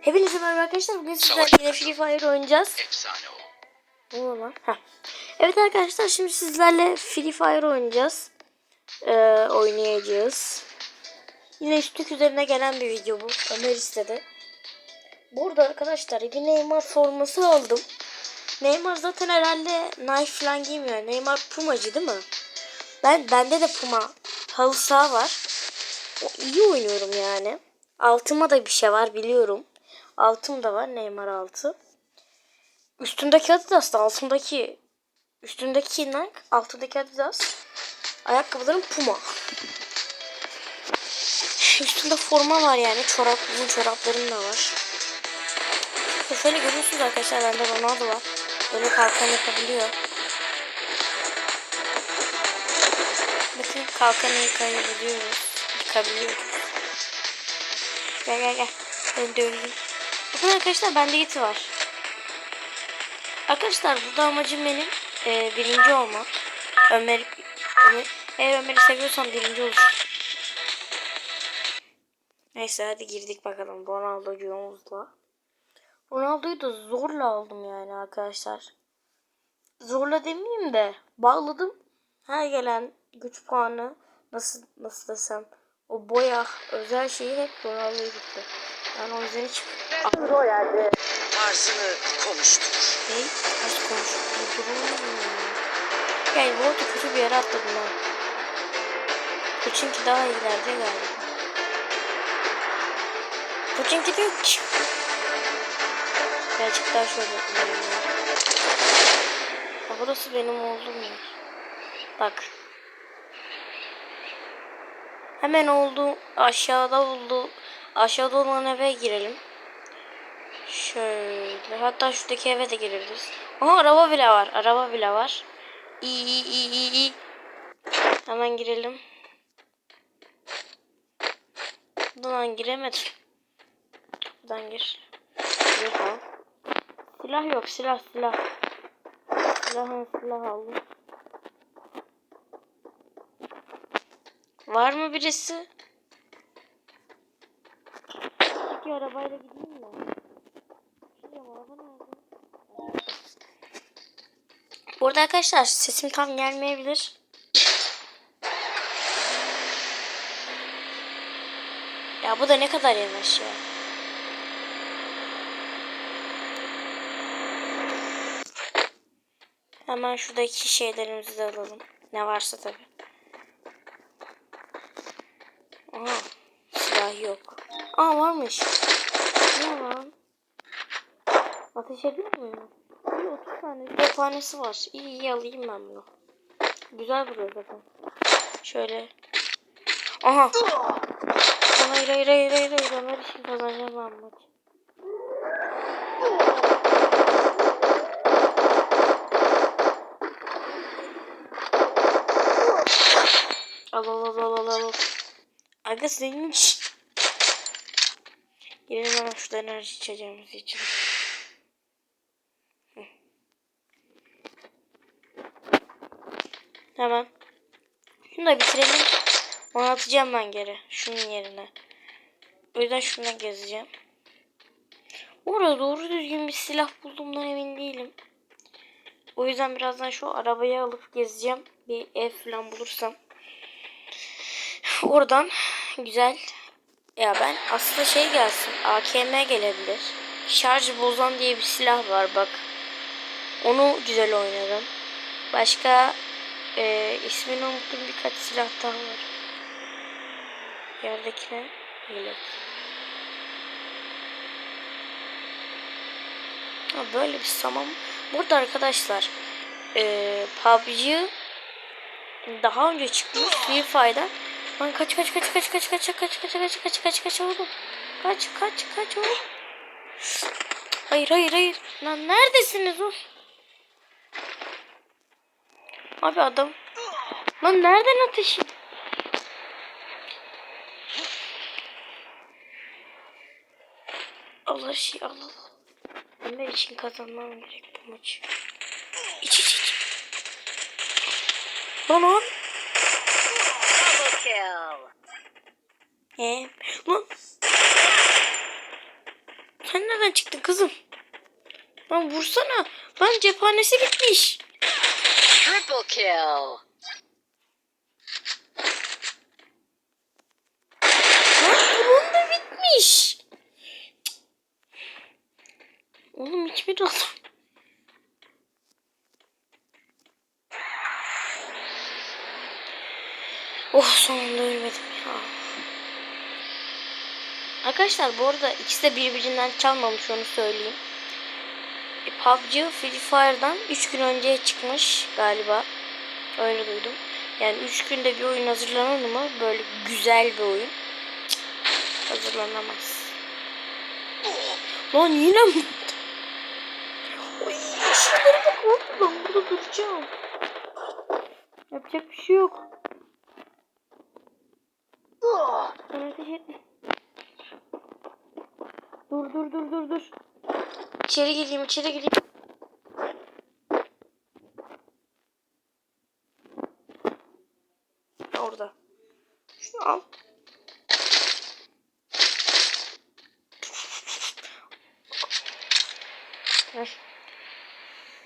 Hepinize merhaba arkadaşlar. Bugün sizlerle yine. Free Fire oynayacağız. Efsane o. Lan? Heh. Evet arkadaşlar şimdi sizlerle Free Fire oynayacağız. Ee, oynayacağız. Yine üstlük üzerine gelen bir video bu. Ömer istedi. Burada arkadaşlar bir Neymar forması aldım. Neymar zaten herhalde Nike falan giymiyor. Neymar Pumacı değil mi? Ben bende de Puma halı saha var. O, iyi oynuyorum yani. Altıma da bir şey var biliyorum. Altım da var Neymar altı. Üstündeki Adidas da altındaki üstündeki Nike altındaki Adidas. Ayakkabılarım Puma. Üstünde forma var yani. Çorap, uzun çoraplarım da var. Şöyle görüyorsunuz arkadaşlar bende Ronaldo var. Böyle kalkan yapabiliyor. Bakın kalkanı yıkayabiliyoruz. Yıkabiliyoruz. Gel gel gel. Ben öleyim. Bakın arkadaşlar bende iti var. Arkadaşlar burada amacım benim e, birinci olmak. Ömer, Ömer eğer Ömer'i seviyorsam birinci olur. Neyse hadi girdik bakalım Ronaldo'cumuzla. Ronaldo'yu da zorla aldım yani arkadaşlar. Zorla demeyeyim de bağladım. Her gelen güç puanı nasıl nasıl desem o boya özel şeyi hep Ronaldo'ya gitti. Yani o yüzden hiç Royal'de tarzını konuştur. Hey, nasıl konuşuyor? Yani bu arada kötü bir yere atladım ha. Koçinki daha ileride galiba. Koçinki diyor ki. Birazcık daha şöyle ilerleyelim. Ha, burası benim olduğum yer. Bak. Hemen oldu. Aşağıda oldu. Aşağıda olan eve girelim. Şöyle. Hatta şuradaki eve de girebiliriz. Aha araba bile var. Araba bile var. İyi iyi iyi iyi iyi. Hemen girelim. Buradan giremedim. Buradan gir. Yok Silah yok. Silah silah. Silahın silah aldım. Var mı birisi? Peki arabayla gideyim mi? Şey, araba nerede? Bu arada arkadaşlar sesim tam gelmeyebilir. Ya bu da ne kadar yavaş ya. Hemen şuradaki şeylerimizi de alalım. Ne varsa tabi. Aha. Silah yok. Aa varmış. Ne lan? Ateş ediyor mu? İyi 30 tane cephanesi var. İyi iyi alayım ben bunu. Güzel duruyor zaten. Şöyle. Aha. Hayır hayır hayır hayır hayır. Ömer için kazanacağım ben maçı. Al al al al al al. Aga senin iş. Hemen şurada enerji içeceğimizi içelim. Hemen. Şunu da bitirelim. Onu atacağım ben geri. Şunun yerine. O yüzden şuna gezeceğim. Orada doğru düzgün bir silah bulduğumdan emin değilim. O yüzden birazdan şu arabayı alıp gezeceğim. Bir ev falan bulursam. Oradan güzel. Ya ben aslında şey gelsin. AKM gelebilir. Şarj bozan diye bir silah var bak. Onu güzel oynarım. Başka e, ismini unuttum birkaç silah daha var. Yerdekine yelek. Ha, böyle bir saman. Burada arkadaşlar e, PUBG daha önce çıkmış Free Fire'dan. Lan kaç kaç kaç kaç kaç kaç kaç kaç kaç kaç kaç kaç oğlum. Kaç kaç kaç oğlum. Hayır hayır hayır. Lan neredesiniz o? Abi adam. Lan nereden ateşi? Al her şeyi al al. Ömer için kazanmam gerek bu maçı. İç iç iç. Lan lan. Kill. Ee, lan. Sen nereden çıktın kızım? Lan vursana. Lan cephanesi bitmiş. Triple kill. Lan da bitmiş. Oğlum bitmedi adam. Oh sonunda ölmedim ya. Arkadaşlar bu arada ikisi de birbirinden çalmamış onu söyleyeyim. E, PUBG Free Fire'dan 3 gün önce çıkmış galiba. Öyle duydum. Yani 3 günde bir oyun hazırlanır mı? Böyle güzel bir oyun. Cık, Hazırlanamaz. Lan yine mi? Oy, şunlara bak oğlum, ben burada duracağım. Yapacak bir şey yok. Dur dur dur dur dur. İçeri gireyim içeri gireyim. Orada. Şunu al. Ver.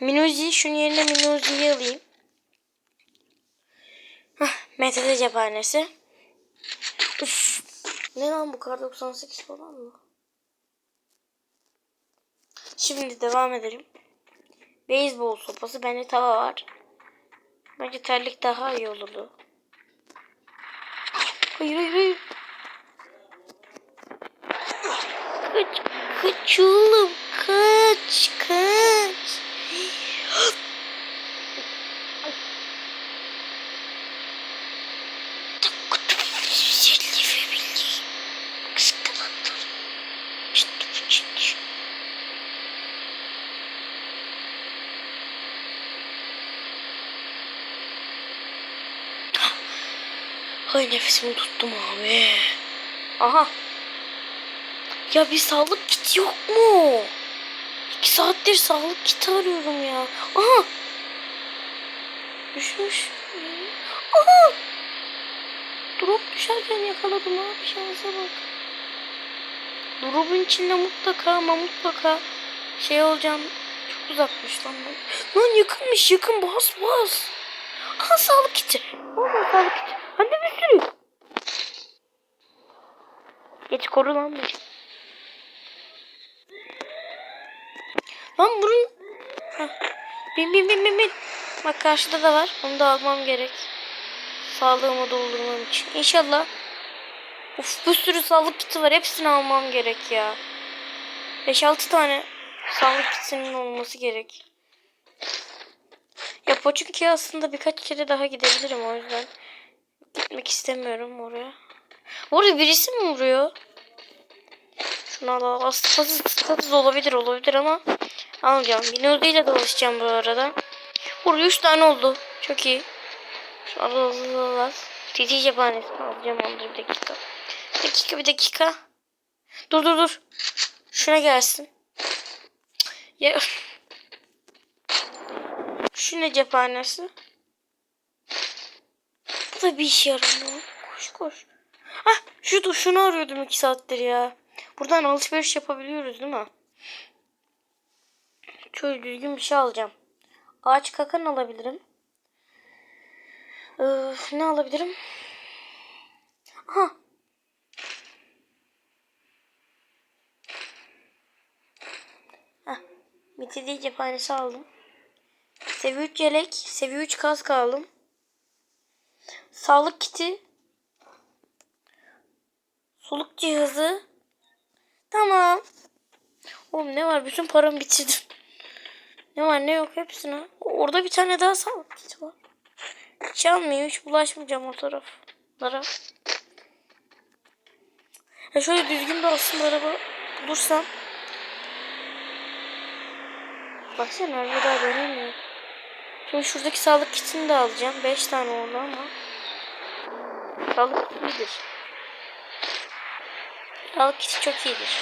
Minuzi şunun yerine Minuzi'yi alayım. Hah, Mete'de cephanesi. Üf. Ne lan bu kar 98 falan mı? Şimdi devam edelim. Beyzbol sopası. Bende tava var. Bence terlik daha iyi olurdu. Hayır hayır hayır. Kaç. Kaç oğlum. Kaç. Kaç. Hay nefesimi tuttum abi. Aha. Ya bir sağlık kiti yok mu? İki saattir sağlık kiti arıyorum ya. Aha. Düşmüş. Aha. Drop düşerken yakaladım abi şansa bak. Drop'un içinde mutlaka ama mutlaka şey olacağım. Çok uzakmış lan. Lan yakınmış yakın bas bas. Aha sağlık kiti. Aha sağlık kiti. Hem de bir sürü. Geç koru lan beni. Lan bunun... Heh. Bin bin bin bin bin. Bak karşıda da var. Onu da almam gerek. Sağlığımı doldurmam için. İnşallah. Uf bir sürü sağlık kiti var. Hepsini almam gerek ya. 5-6 tane sağlık kitinin olması gerek. Ya Poçinki'ye aslında birkaç kere daha gidebilirim o yüzden. Gitmek istemiyorum oraya. Orada birisi mi vuruyor? Şunu al al. Aslında olabilir olabilir ama alacağım. Binozi ile dolaşacağım bu arada. Burada 3 tane oldu. Çok iyi. Şu al al al. TT cephanesini alacağım onu bir dakika. Bir dakika bir dakika. Dur dur dur. Şuna gelsin. Ya. Şu ne cephanesi? Bu da bir işe yaramıyor. Koş koş. Hah şu şunu arıyordum iki saattir ya. Buradan alışveriş yapabiliyoruz değil mi? Şöyle düzgün bir şey alacağım. Ağaç kakan alabilirim. Ee, ne alabilirim? Aha. Hah. Bitirdiği cephanesi aldım. Seviye 3 yelek, seviye 3 kask aldım. Sağlık kiti. Soluk cihazı. Tamam. Oğlum ne var? Bütün paramı bitirdim. Ne var ne yok hepsine. Orada bir tane daha sağlık kiti var. Hiç almayayım. Hiç bulaşmayacağım o taraflara. Ya şöyle düzgün bir aslında araba bulursam. Baksana araba daha dönemiyor. Şimdi şuradaki sağlık kitini de alacağım. 5 tane oldu ama. Sağlık kiti Sağlık kiti çok iyidir.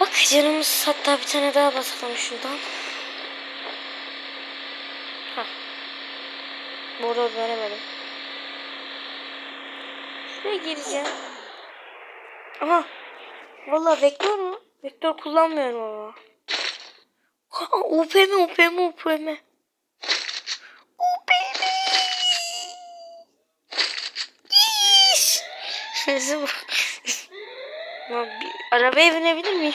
Bak canımız hatta bir tane daha basalım şuradan. Hah. Burada dönemedim. Şuraya gireceğim. Aha. Vallahi bekliyor mu? Vektör kullanmıyorum ama. Ha, UPM, UPM, UPM. UPM. İş. Nasıl bu? Lan bir arabaya binebilir miyim?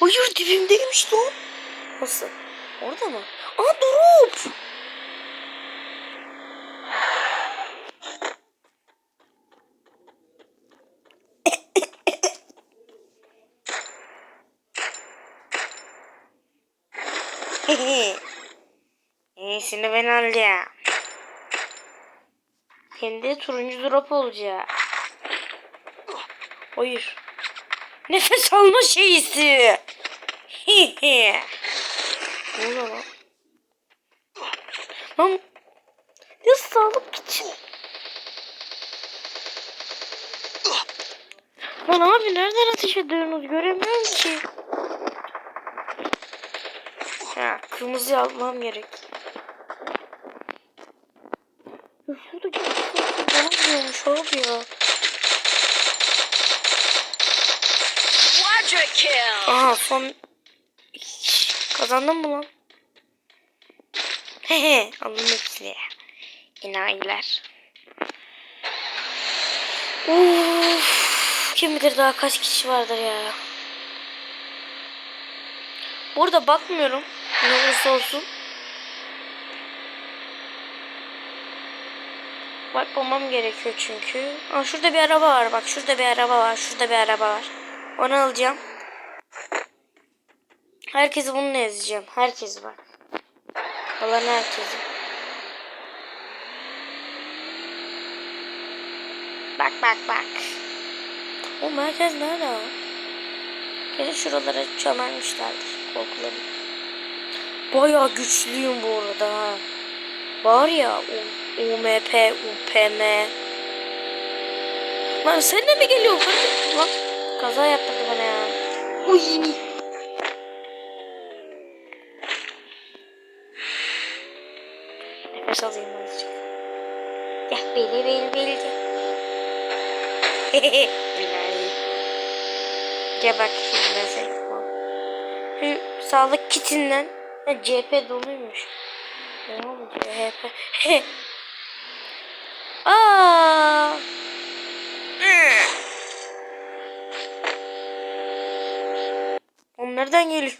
Hayır dibimdeymiş lan. Nasıl? Orada mı? Aa drop. İyisini ben alacağım. Kendi turuncu drop olacak. Hayır. Nefes alma şeysi. ne oluyor lan? Lan. Ya sağlık için. Lan abi nereden ateş ediyorsunuz göremiyorum ki. Ha, kırmızı almam gerek. Bana vuruyormuş abi ya. Aha son kazandım mı lan? Hehe aldım hepsini. İnayiler. Uf, kim bilir daha kaç kişi vardır ya. Burada bakmıyorum. Ne olursa olsun. Bakmamam gerekiyor çünkü. Aa, şurada bir araba var bak. Şurada bir araba var. Şurada bir araba var. Onu alacağım. Herkesi bununla ezeceğim. Herkesi bak. Kalan herkesi. Bak bak bak. O merkez nerede o? Kesin şuralara çömelmişlerdir. Korkularım. Bayağı güçlüyüm bu arada. Var ya U- UMP, UPM. Lan sen de mi geliyorsun? Hadi. Lan kaza yaptırdı bana ya. Uy. Nefes alayım azıcık. Gel beni beni beni gel. Enayi. Gel bak şimdi ben seni. Şu sağlık kitinden CHP doluymuş. Ne oldu CHP? Aa! Onlardan gelir.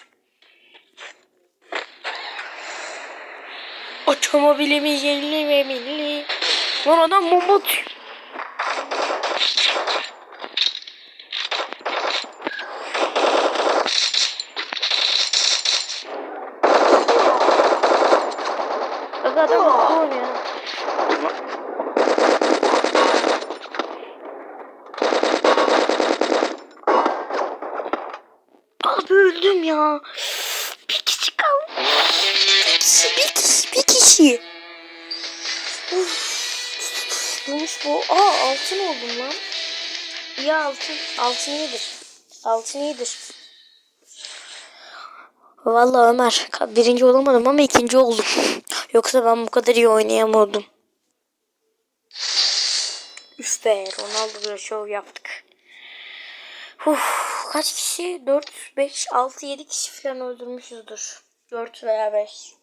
Ve milli. Lan adam bomba atıyor. Bak adam atıyor ya. Abi öldüm ya. Bir kişi kaldı. Bir kişi, bir kişi. Uf. Neymiş bu? Aa altın oldum lan. İyi altın. Altın iyidir. Altın iyidir. Vallahi Ömer birinci olamadım ama ikinci oldum. Yoksa ben bu kadar iyi oynayamadım. Üf be Ronaldo'yla şov yaptık. Uf, kaç kişi? 4, 5, 6, 7 kişi falan öldürmüşüzdür. 4 veya 5.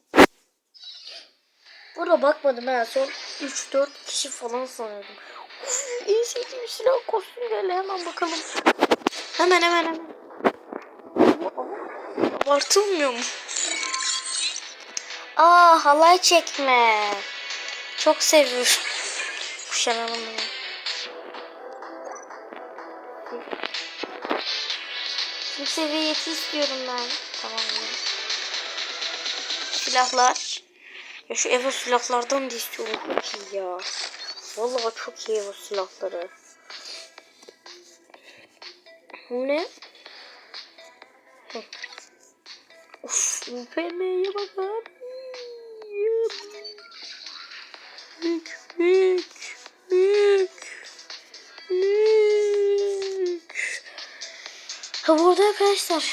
Burada bakmadım ben son 3-4 kişi falan sanıyordum. Uf, en silah kostüm geldi hemen bakalım. Hemen hemen hemen. Abartılmıyor mu? Aa halay çekme. Çok seviyorum. Kuşanalım bunu. Tüm seviyeti istiyorum ben. Tamam. Silahlar. Ya şu Evo silahlardan da istiyorum. Çok iyi ya. Vallahi çok iyi Evo silahları. Bu ne? Hı. Of, UPM'ye bak abi. Büyük, büyük, büyük, Ha bu arada arkadaşlar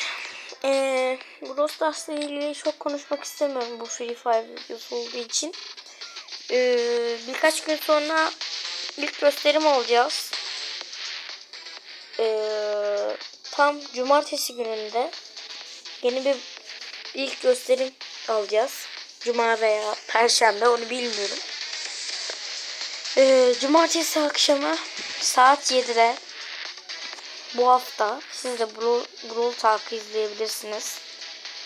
eee Brawl Stars'la ilgili çok konuşmak istemiyorum bu Free Fire videosu olduğu için. Eee, birkaç gün sonra ilk gösterim olacağız. Ee, tam cumartesi gününde yeni bir ilk gösterim alacağız. Cuma veya perşembe onu bilmiyorum. Ee, cumartesi akşamı saat 7'de bu hafta siz de Brawl, Brawl Talk'ı izleyebilirsiniz.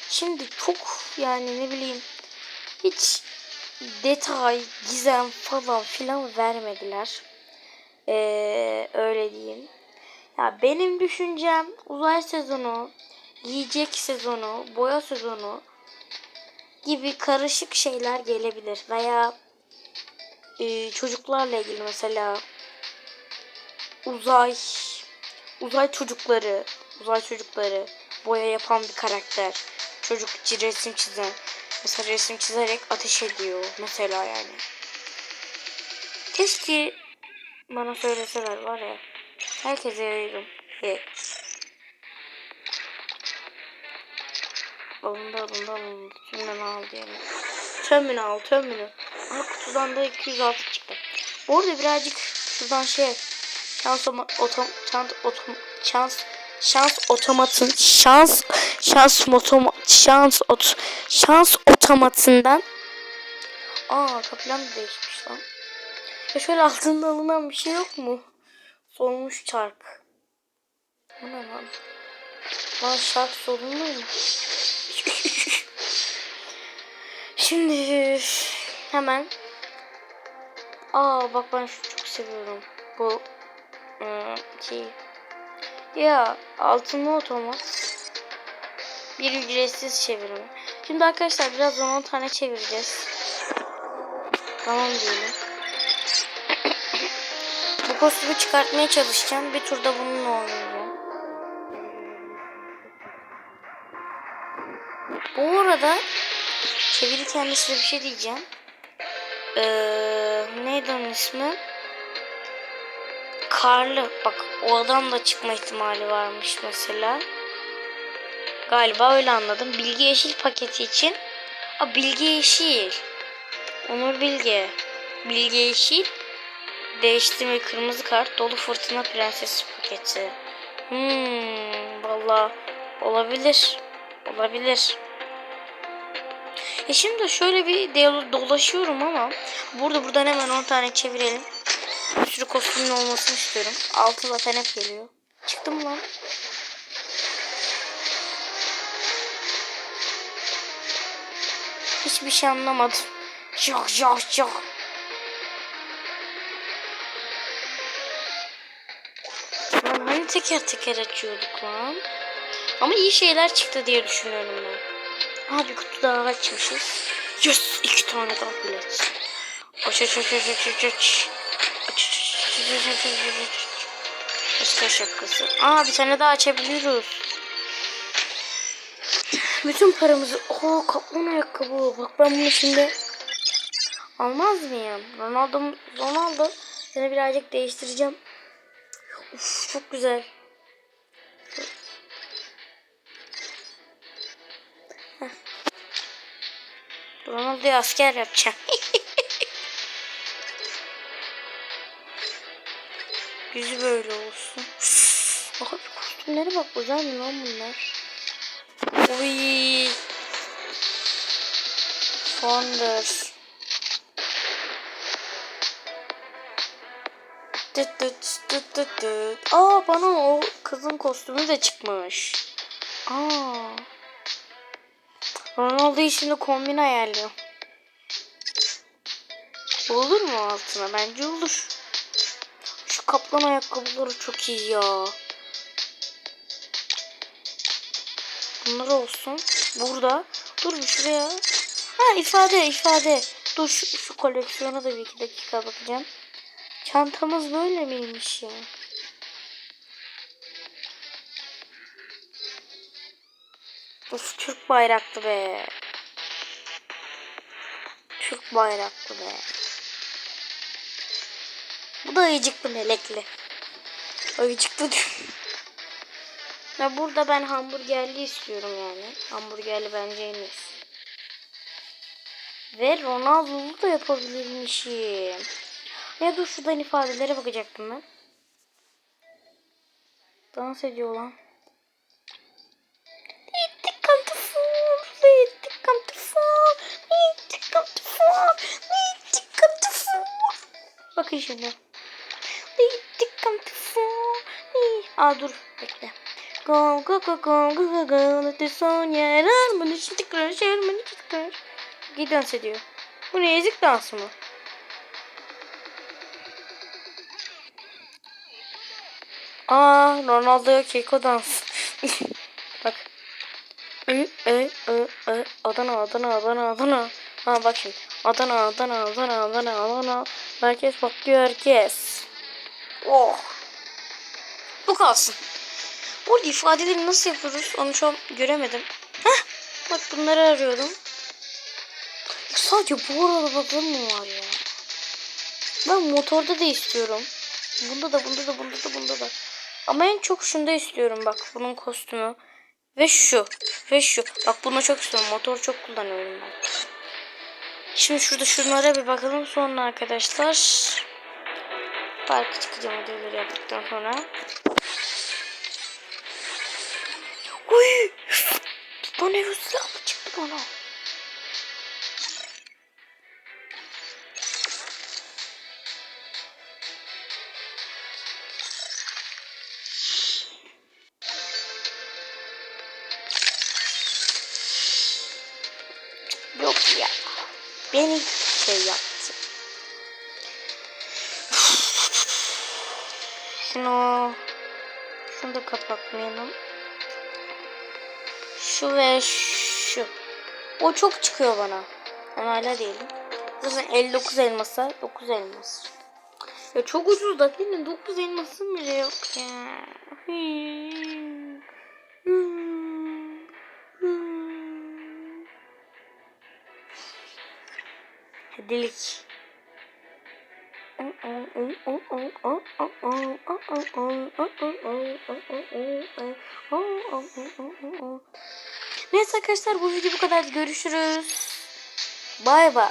Şimdi çok yani ne bileyim hiç detay, gizem falan filan vermediler. Ee, öyle diyeyim. Ya benim düşüncem uzay sezonu, yiyecek sezonu, boya sezonu gibi karışık şeyler gelebilir veya e, çocuklarla ilgili mesela uzay uzay çocukları uzay çocukları boya yapan bir karakter. Çocuk resim çizen. Mesela resim çizerek ateş ediyor mesela yani. Keşke bana söyleseler var ya. Herkese yayarım. Ye. alındı alındı alındı. Tümden al diyelim. Terminal terminal. Aa, kutudan da 206 çıktı. Bu arada birazcık şuradan şey şans otom şans otom şans şans otomatın şans şans motom şans ot şans otomatından Aa kaplan değişmiş lan. Ya şöyle altında alınan bir şey yok mu? Solmuş çark. Bu ne lan? Lan şark solunur mu? Şimdi hemen Aa bak ben şunu çok seviyorum. Bu şey ya altınlı otomat bir ücretsiz çevirme. Şimdi arkadaşlar biraz 10 tane çevireceğiz. Tamam diyelim. Bu kostümü çıkartmaya çalışacağım. Bir turda bununla oynayacağım. Bu arada çevirirken size bir şey diyeceğim. Ee, neydi onun ismi? Karlı. Bak o adam da çıkma ihtimali varmış mesela. Galiba öyle anladım. Bilgi Yeşil paketi için. Aa, Bilgi Yeşil. Onur Bilge. Bilge Yeşil. Değiştirme kırmızı kart. Dolu fırtına prenses paketi. Hmm, valla olabilir. Olabilir. E şimdi şöyle bir dolaşıyorum ama burada buradan hemen 10 tane çevirelim. Sürü kostümün olmasını istiyorum. Altı zaten hep geliyor. Çıktı mı lan? Hiçbir şey anlamadım. Yok yok yok. Lan hani teker teker açıyorduk lan. Ama iyi şeyler çıktı diye düşünüyorum ben. Aa bir kutu daha açmışız. Yes! iki tane daha bilet. Aç aç aç aç aç aç aç. Aç aç Başka şakası. Aa bir tane daha açabiliyoruz. Bütün paramızı... Oha kaplan ayakkabı. Bak ben bunu şimdi almaz mıyım? Ronaldo, Ronaldo. Seni birazcık değiştireceğim. Uf, çok güzel. Ronaldo'yu asker yapacağım. Yüzü böyle olsun. Bak kostümlere bak güzel mi lan bunlar? Uy. Fonder. Dıt dıt dıt dıt dıt. Aa bana o kızın kostümü de çıkmış. Aa. Ronaldo'yu şimdi kombin ayarlıyor. Olur mu altına? Bence olur. Kaplan ayakkabıları çok iyi ya. Bunlar olsun. Burada. Dur bir şuraya. Ha ifade ifade. Dur şu, şu koleksiyona da bir iki dakika bakacağım. Çantamız böyle miymiş ya? Of Türk bayraklı be. Türk bayraklı be. Bu da ayıcıklı melekli. Ayıcıklı. Ya burada ben hamburgerli istiyorum yani. Hamburgerli bence en iyisi. Ve Ronaldo'lu da yapabilirmişim. Ya dur şuradan ifadelere bakacaktım ben. Dans ediyor lan. İt come to. Let it come to. Let it come. Bakın şimdi. Aa dur bekle. Go go go go go go go let the sun mı şimdi crash mı crash. İyi dans ediyor. Bu ne ezik dansı mı? Aa Ronaldo Keko dans. bak. Ö, ö, ö, ö. Adana Adana Adana Adana. Ha bak şimdi. Adana Adana Adana Adana Adana. Herkes patlıyor herkes. Oh. Bu kalsın. Bu arada ifadeleri nasıl yapıyoruz onu an göremedim. Heh. Bak bunları arıyordum. Sadece bu arada bakın mı var ya? Ben motorda da istiyorum. Bunda da bunda da bunda da bunda da. Ama en çok şunda istiyorum bak bunun kostümü. Ve şu. Ve şu. Bak bunu çok istiyorum. Motor çok kullanıyorum ben. Şimdi şurada şunlara bir bakalım. Sonra arkadaşlar. Parka çıkacağım ödevleri yaptıktan sonra. ういスパネルスラムチっぽいな。No. şunu da kapatmayalım. Şu ve şu. O çok çıkıyor bana. Ben hala değilim. Zaten 59 elmasa 9 elmas. Ya çok ucuz da benim 9 elmasım bile yok ya. Hmm. Hmm. Hmm. Hadilik. Neyse arkadaşlar bu video bu kadar. Görüşürüz. Bay bay.